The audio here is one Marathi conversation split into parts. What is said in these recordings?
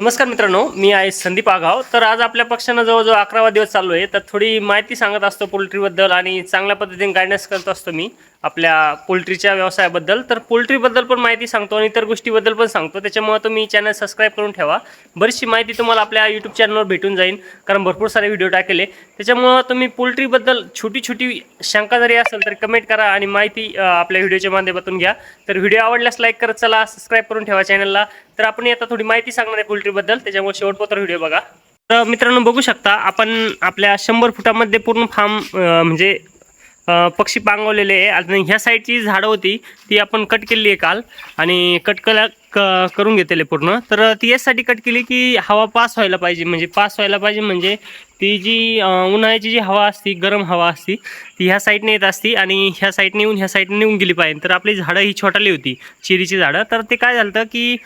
नमस्कार मित्रांनो मी आहे संदीप आगाव तर आज आपल्या पक्षानं जवळजवळ अकरावा दिवस चालू आहे. तर थोडी माहिती सांगत असतो पोल्ट्रीबद्दल आणि चांगल्या पद्धतीने गायडन्स करत असतो मी. आपल्या पोल्ट्रीच्या व्यवसायाबद्दल. तर पोल्ट्रीबद्दल पण माहिती सांगतो आणि इतर गोष्टीबद्दल पण सांगतो. त्याच्यामुळे तुम्ही चॅनल सबस्क्राईब करून ठेवा. बरीचशी माहिती तुम्हाला आपल्या यूट्यूब चॅनलवर भेटून जाईल कारण भरपूर सारे व्हिडिओ टाकेले. त्याच्यामुळं तुम्ही पोल्ट्रीबद्दल छोटी छोटी शंका जरी असेल तर कमेंट करा आणि माहिती आपल्या व्हिडिओच्या माध्यमातून घ्या. तर व्हिडिओ आवडल्यास लाईक करत चला सबस्क्राईब करून ठेवा चॅनलला तर आपण आता थोडी माहिती सांगणार आहे पोल्ट्रीबद्दल. त्याच्यामुळे शेवटपत्र व्हिडिओ बघा. तर मित्रांनो बघू शकता आपण आपल्या शंभर फुटामध्ये पूर्ण फार्म म्हणजे पक्षी पांगवलेले आहे. आणि ह्या साईडची झाडं होती ती आपण कट केली आहे काल. आणि कट कला क करून घेतलेले पूर्ण. तर ती यासाठी कट केली की हवा पास व्हायला पाहिजे. म्हणजे पास व्हायला पाहिजे म्हणजे ती जी उन्हाळ्याची जी हवा असती गरम हवा असती ती ह्या साईडने येत असती आणि ह्या साईडने येऊन ह्या साईडने निघून गेली पाहिजे. तर आपली झाडं ही छोटाली होती चिरीची झाडं. तर ते काय झालं की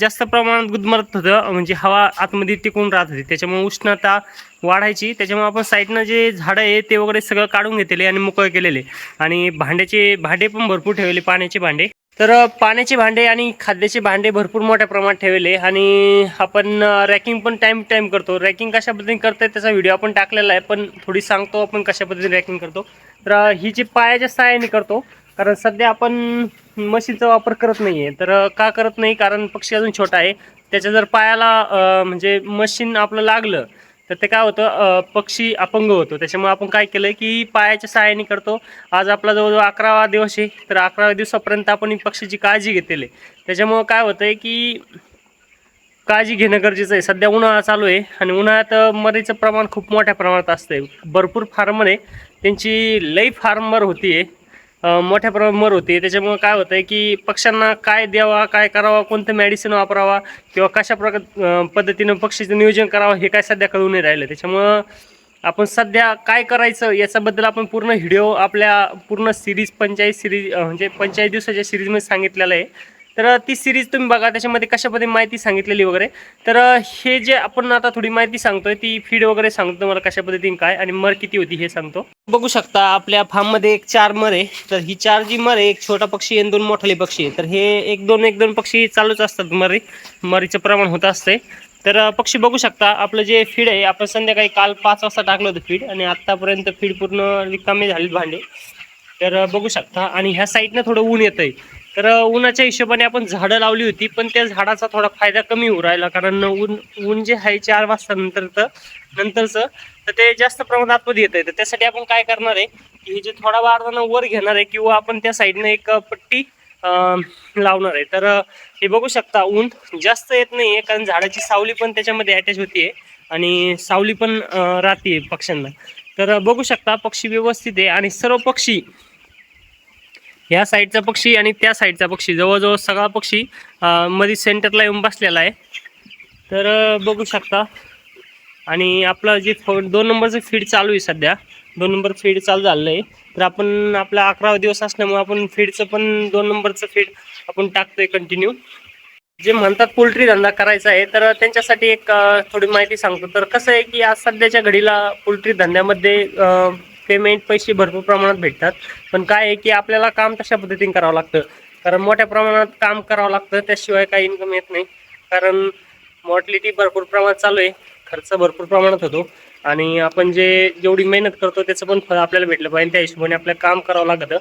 जास्त प्रमाणात गुदमरत होतं. म्हणजे हवा आतमध्ये टिकून राहत होती. त्याच्यामुळे उष्णता वाढायची. त्याच्यामुळे आपण साईडनं जे झाडं आहे ते वगैरे सगळं काढून घेतले आणि मोकळे केलेले. आणि भांड्याचे भांडे पण भरपूर ठेवले पाण्याचे भांडे. तर पाण्याचे भांडे आणि खाद्याचे भांडे भरपूर मोठ्या प्रमाणात ठेवले आणि आपण रॅकिंग पण टाईम टाईम करतो. रॅकिंग कशा पद्धतीने करतोय त्याचा व्हिडिओ आपण टाकलेला आहे पण थोडी सांगतो आपण कशा पद्धतीने रॅकिंग करतो. तर ही जी पायाच्या सहाय्याने करतो कारण सध्या आपण मशीनचा वापर करत नाही आहे तर का करत नाही? कारण पक्षी अजून छोटा आहे. त्याच्या जर पायाला म्हणजे मशीन आपलं लागलं तर ते काय होतं पक्षी अपंग होतो. त्याच्यामुळे आपण काय केलं की पायाच्या सहाय्याने करतो. आज आपला जवळजवळ अकरावा दिवस आहे. तर अकराव्या दिवसापर्यंत आपण पक्षीची काळजी घेतलेली त्याच्यामुळं काय होतं आहे की काळजी घेणं गरजेचं आहे. सध्या उन्हाळा चालू आहे आणि उन्हाळ्यात मरीचं प्रमाण खूप मोठ्या प्रमाणात असते भरपूर फार्मर त्यांची लई फार्मर होती आहे मोठ्या प्रमाणात मर होते. त्याच्यामुळं काय होतं आहे की पक्ष्यांना काय द्यावा काय करावा कोणतं मेडिसिन वापरावा किंवा कशा प्रकार पद्धतीनं पक्षीचं नियोजन करावं हे काय सध्या कळून नाही राहिलं. त्याच्यामुळं आपण सध्या काय करायचं याच्याबद्दल आपण पूर्ण व्हिडिओ आपल्या पूर्ण सिरीज पंचायत सिरीज म्हणजे पंचायत दिवसाच्या सिरीजमध्ये सांगितलेलं आहे. तर ती सिरीज तुम्ही बघा त्याच्यामध्ये कशा पद्धतीने माहिती सांगितलेली वगैरे. तर हे जे आपण आता थोडी माहिती सांगतोय ती फीड वगैरे सांगतो तुम्हाला कशा पद्धतीने काय आणि मर किती होती हे सांगतो. बघू शकता आपल्या फार्ममध्ये एक चार मर आहे तर ही चार जी मर आहे एक छोटा पक्षी आणि दोन मोठाले पक्षी आहे तर हे एक दोन एक दोन पक्षी चालूच असतात मरी. मरीचं प्रमाण होत असते तर पक्षी बघू शकता आपलं जे फीड आहे आपण संध्याकाळी काल पाच वाजता टाकलं होतं फीड आणि आत्तापर्यंत फीड पूर्ण रिकामी झालेत भांडे. तर बघू शकता आणि ह्या साईडनं थोडं ऊन येतंय. तर उन्हाच्या हिशोबाने आपण झाडं लावली होती पण त्या झाडाचा थोडा फायदा कमी होऊ राहिला कारण ऊन ऊन जे आहे चार वाजता नंतरचं नंतरचं तर ते जास्त प्रमाणात आतमध्ये येत आहे. तर त्यासाठी आपण काय करणार आहे की हे जे थोडा वारदाना वर घेणार आहे किंवा आपण त्या साईडनं एक पट्टी लावणार आहे. तर हे बघू शकता ऊन जास्त येत नाही आहे कारण झाडाची सावली पण त्याच्यामध्ये अटॅच होती आणि सावली पण राहते पक्ष्यांना. तर बघू शकता पक्षी व्यवस्थित आहे आणि सर्व पक्षी ह्या साईडचा पक्षी आणि त्या साईडचा पक्षी. जवळजवळ सगळा पक्षी मध्ये सेंटरला येऊन बसलेला आहे. तर बघू शकता. आणि आपलं जे फ दोन नंबरचं फीड चालू आहे सध्या. दोन नंबर फीड चालू झालेलं आहे तर आपण आपला अकरावा दिवस असल्यामुळे आपण फीडचं पण दोन नंबरचं फीड आपण टाकतोय कंटिन्यू जे म्हणतात पोल्ट्री धंदा करायचा आहे तर त्यांच्यासाठी एक थोडी माहिती सांगतो. तर कसं आहे की आज सध्याच्या घडीला पोल्ट्री धंद्यामध्ये पेमेंट पैसे भरपूर प्रमाणात भेटतात. पण काय आहे की आपल्याला काम तशा पद्धतीने करावं लागतं. कारण मोठ्या प्रमाणात काम करावं लागतं त्याशिवाय काही इन्कम येत नाही. कारण मॉर्टलिटी भरपूर प्रमाणात चालू आहे. खर्च भरपूर प्रमाणात होतो. आणि आपण जे जेवढी मेहनत करतो त्याचं पण फळ आपल्याला भेटलं पाहिजे. त्या हिशोबाने आपल्याला काम करावं लागतं.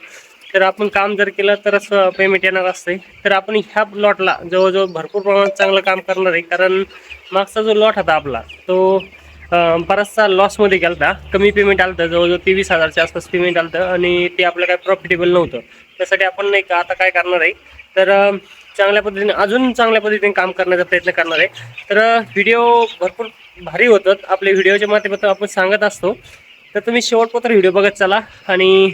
तर आपण काम जर केलं तरच पेमेंट येणार असते तर आपण ह्या लॉटला जवळजवळ भरपूर प्रमाणात चांगलं काम करणार आहे. कारण मागचा जो लॉट होता आपला तो बराचसा लॉसमध्ये गेला होता कमी पेमेंट आलं होतं जवळजवळ तेवीस हजारच्या आसपास पेमेंट आलं होतं आणि ते आपलं काय प्रॉफिटेबल नव्हतं. त्यासाठी आपण नाही का आता काय करणार आहे? तर चांगल्या पद्धतीने अजून चांगल्या पद्धतीने काम करण्याचा प्रयत्न करणार आहे. तर व्हिडिओ भरपूर भारी होतात आपल्या व्हिडिओच्या माध्यमातून आपण सांगत असतो. तर तुम्ही शेवटपर्यंत व्हिडिओ बघत चला आणि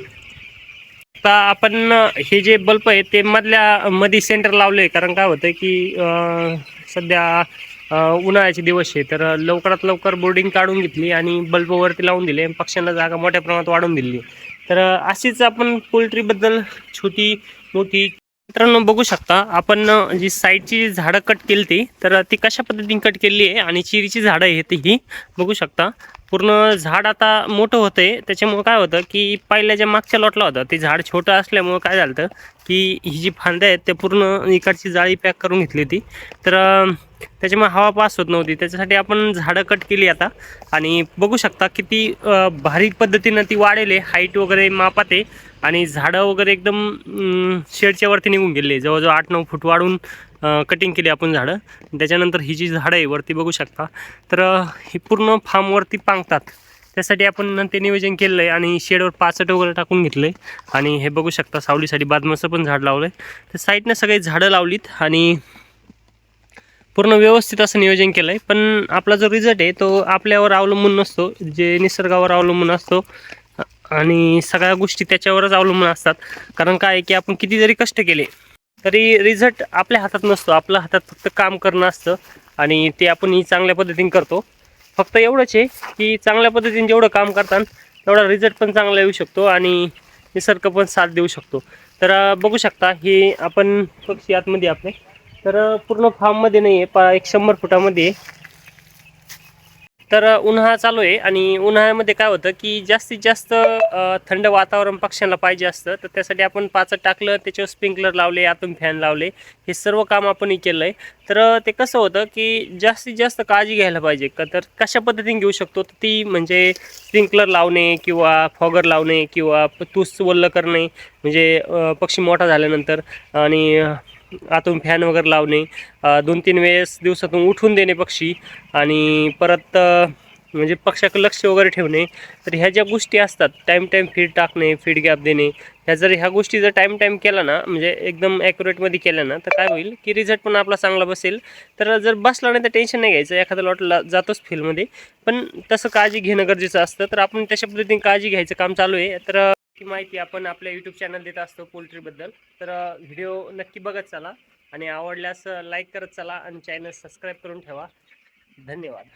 आता आपण हे जे बल्ब आहे ते मधल्या मध्ये सेंटर लावले कारण काय होतं की सध्या उन्हाळ्याचे दिवस आहे. तर लवकरात लवकर बोर्डिंग काढून घेतली आणि बल्बवरती लावून दिले. पक्ष्यांना जागा मोठ्या प्रमाणात वाढवून दिली. तर अशीच आपण पोल्ट्रीबद्दल छोटी मोठी मित्रांनो बघू शकता. आपण जी साईडची झाडं कट केली ती तर ती कशा पद्धतीने कट केली आहे आणि चिरीची झाडं आहेत ही बघू शकता. पूर्ण झाड आता मोठं होतं आहे त्याच्यामुळं काय होतं की पहिल्या ज्या मागच्या लॉटला होतं ते झाड छोटं असल्यामुळं काय झालं होतं की ही जी फांद्या आहेत ते पूर्ण इकडची जाळी पॅक करून घेतली होती. तर त्याच्यामुळे हवा पास होत नव्हती. त्याच्यासाठी आपण झाडं कट केली आता. आणि बघू शकता किती भारी पद्धतीनं ती वाढेल आहे हाईट वगैरे मापात आहे. आणि झाडं वगैरे एकदम शेडच्या वरती निघून गेले जवळजवळ आठ नऊ फूट वाढून कटिंग केली आपण झाडं. त्याच्यानंतर ही जी झाडं आहे वरती बघू शकता. तर ही पूर्ण फार्मवरती पांगतात. त्यासाठी आपण ते नियोजन केलं आहे आणि शेडवर पाचट वगैरे टाकून घेतलं आहे आणि हे बघू शकता सावलीसाठी बादमाचं पण झाड लावलं आहे तर साईडनं सगळे झाडं लावलीत आणि पूर्ण व्यवस्थित असं नियोजन केलं आहे पण आपला जो रिझल्ट आहे तो आपल्यावर अवलंबून नसतो. जे निसर्गावर अवलंबून असतो. आणि सगळ्या गोष्टी त्याच्यावरच अवलंबून असतात. कारण काय आहे की आपण किती जरी कष्ट केले. तरी रिझल्ट आपल्या हातात नसतो. आपल्या हातात फक्त काम करणं असतं आणि ते आपण ही चांगल्या पद्धतीने करतो. फक्त एवढंच आहे की चांगल्या पद्धतीने जेवढं काम करतात तेवढा रिझल्ट पण चांगला येऊ शकतो आणि निसर्ग पण साथ देऊ शकतो. तर बघू शकता हे आपण पक्षी आतमध्ये आपले. तर पूर्ण फार्ममध्ये नाही आहे पा एक शंभर फुटामध्ये आहे. तर उन्हाळा चालू आहे आणि उन्हाळ्यामध्ये काय होतं की जास्तीत जास्त थंड वातावरण पक्ष्यांना पाहिजे असतं. तर त्यासाठी आपण पाचट टाकलं त्याच्यावर स्प्रिंकलर लावले आतून फॅन लावले. हे सर्व काम आपण केलं आहे तर ते कसं होतं की जास्तीत जास्त काळजी घ्यायला पाहिजे. का तर कशा पद्धतीने घेऊ शकतो? तर ती म्हणजे स्प्रिंकलर लावणे किंवा फॉगर लावणे किंवा तूस वल्ल करणे. म्हणजे पक्षी मोठा झाल्यानंतर आणि आतून फॅन वगैरे लावणे दोन तीन वेळेस दिवसातून उठून देणे पक्षी आणि परत म्हणजे पक्षाकडे लक्ष वगैरे ठेवणे. तर ह्या ज्या गोष्टी असतात टाईम टाईम फीड टाकणे फीड गॅप देणे ह्या जर ह्या गोष्टी जर टाईम टाईम केला ना म्हणजे एकदम ॲक्युरेटमध्ये केल्या ना तर काय होईल की रिझल्ट पण आपला चांगला बसेल. तर जर बसला नाही तर टेन्शन नाही घ्यायचं एखादा लॉटला जातोच फील्डमध्ये पण तसं काळजी घेणं गरजेचं असतं तर आपण तशा पद्धतीने काळजी घ्यायचं काम चालू आहे. तर अ, ही माहिती आपण आपल्या यूट्यूब चॅनल देत असतो पोल्ट्रीबद्दल तर व्हिडिओ नक्की बघत चला आणि आवडल्यास लाईक करत चला आणि चॅनल सबस्क्राईब करून ठेवा. धन्यवाद.